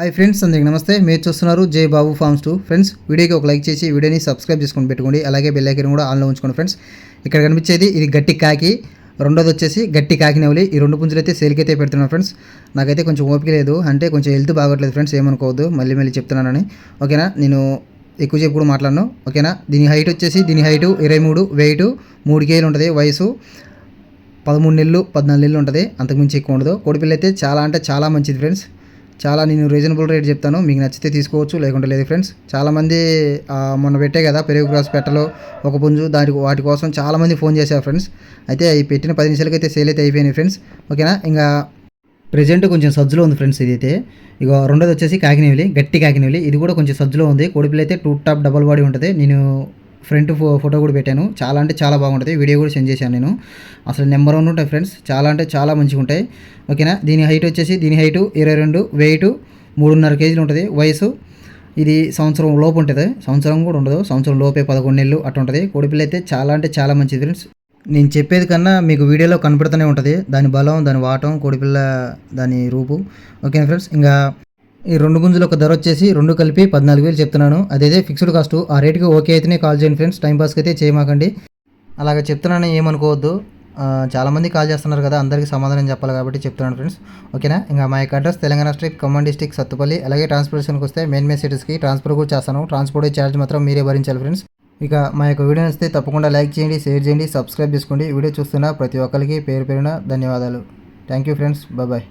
Hi friends అందరికి నమస్తే. మీరు చూస్తున్నారు జై బాబు ఫార్మ్స్ టూ ఫ్రెండ్స్ వీడియోకి ఒక లైక్ చేసి వీడియోని సబ్స్క్రైబ్ చేసుకొని పెట్టుకోండి. అలాగే బెల్ ఐకన్ కూడా ఆన్లో ఉంచుకోండి ఫ్రెండ్స్ ఇక్కడ కనిపించేది ఇది గట్టి కాకి. రెండోది వచ్చేసి గట్టి కాకి నెవలి. ఈ రెండు పుంజులు అయితే సేల్కి అయితే పెడుతున్నాను ఫ్రెండ్స్ నాకైతే కొంచెం ఓపిక లేదు. అంటే కొంచెం హెల్త్ బాగోట్లేదు ఫ్రెండ్స్ ఏమనుకోవద్దు. మళ్ళీ మళ్ళీ చెప్తున్నానని. ఓకేనా? నేను ఎక్కువ కూడా మాట్లాడను. ఓకేనా? దీని హైట్ వచ్చేసి దీని హైటు ఇరవై మూడు వెయిట్ మూడు కేజీలు ఉంటుంది. వయసు పదమూడు నెలలు పద్నాలుగు నెలలు ఉంటుంది. అంతకుమించి ఎక్కువ ఉండదు. కోడిపిల్ల అయితే చాలా అంటే చాలా మంచిది ఫ్రెండ్స్ చాలా నేను రీజనబుల్ రేట్ చెప్తాను. మీకు నచ్చితే తీసుకోవచ్చు లేకుంటే లేదు ఫ్రెండ్స్ చాలామంది మొన్న పెట్టే కదా పెరుగు క్రాస్ పెట్టలో ఒక పుంజు దాని వాటి కోసం చాలామంది ఫోన్ చేశారు ఫ్రెండ్స్ అయితే ఈ పెట్టిన పది నిమిషాలకి అయితే సేల్ అయితే అయిపోయినాయి ఫ్రెండ్స్ ఓకేనా ఇంకా ప్రెజెంట్ కొంచెం సజ్జులో ఉంది ఫ్రెండ్స్ ఇది అయితే ఇక రెండోది వచ్చేసి కాకినేవిలి గట్టి కాకినేవిలి. ఇది కూడా కొంచెం సజ్జులో ఉంది. కోడిపిల్ల అయితే టూ టాప్ డబల్ బాడీ ఉంటుంది. నేను ఫ్రంట్ ఫో ఫోటో కూడా పెట్టాను. చాలా అంటే చాలా బాగుంటుంది. వీడియో కూడా సెండ్ చేశాను నేను. అసలు నెంబర్ వన్ ఉంటాయి ఫ్రెండ్స్. చాలా అంటే చాలా మంచిగా ఉంటాయి. ఓకేనా? దీని హైట్ వచ్చేసి దీని హైటు ఇరవై రెండు వెయిట్ మూడున్నర కేజీలు ఉంటుంది. వయసు ఇది సంవత్సరం లోపు ఉంటుంది. సంవత్సరం కూడా ఉండదు. సంవత్సరం లోపే పదకొండు నెలలు అట్లా ఉంటుంది. కోడిపిల్ల అయితే చాలా అంటే చాలా మంచిది ఫ్రెండ్స్. నేను చెప్పేది కన్నా మీకు వీడియోలో కనపడుతూనే ఉంటుంది. దాని బలం దాని వాటం కోడిపిల్ల దాని రూపు. ఓకేనా ఫ్రెండ్స్? ఇంకా ఈ రెండు గుంజులు ఒక ధర వచ్చేసి రెండు కలిపి పద్నాలుగు వేలు చెప్తున్నాను. అదైతే ఫిక్స్డ్ కాస్ట్ ఆ రేట్కి ఓకే అయితేనే కాల్ చేయండి ఫ్రెండ్స్ టైం పాస్కి అయితే చేయమాకండి. అలాగ చెప్తున్నాను ఏమనుకోవద్దు. చాలామంది కాల్ చేస్తున్నారు కదా అందరికీ సమాధానం చెప్పాలి కాబట్టి చెప్తున్నాను ఫ్రెండ్స్ ఓకేనా? ఇంకా మా యొక్క address Telangana state Khammam district Sattupalli. అలాగే ట్రాన్స్పోర్టేషన్కి వస్తే మెయిన్ మెయిన్ సిటీస్కి ట్రాన్స్ఫర్ కూడా చేస్తాను. ట్రాన్స్పోర్ట్ ఛార్జ్ మాత్రం మీరే భరించాలి ఫ్రెండ్స్ ఇక మా యొక్క వీడియో నచ్చితే తప్పకుండా లైక్ చేయండి షేర్ చేయండి సబ్స్క్రైబ్ చేసుకోండి. వీడియో చూస్తున్న ప్రతి ఒక్కరికి పేరు పేరున ధన్యవాదాలు. Thank you friends bye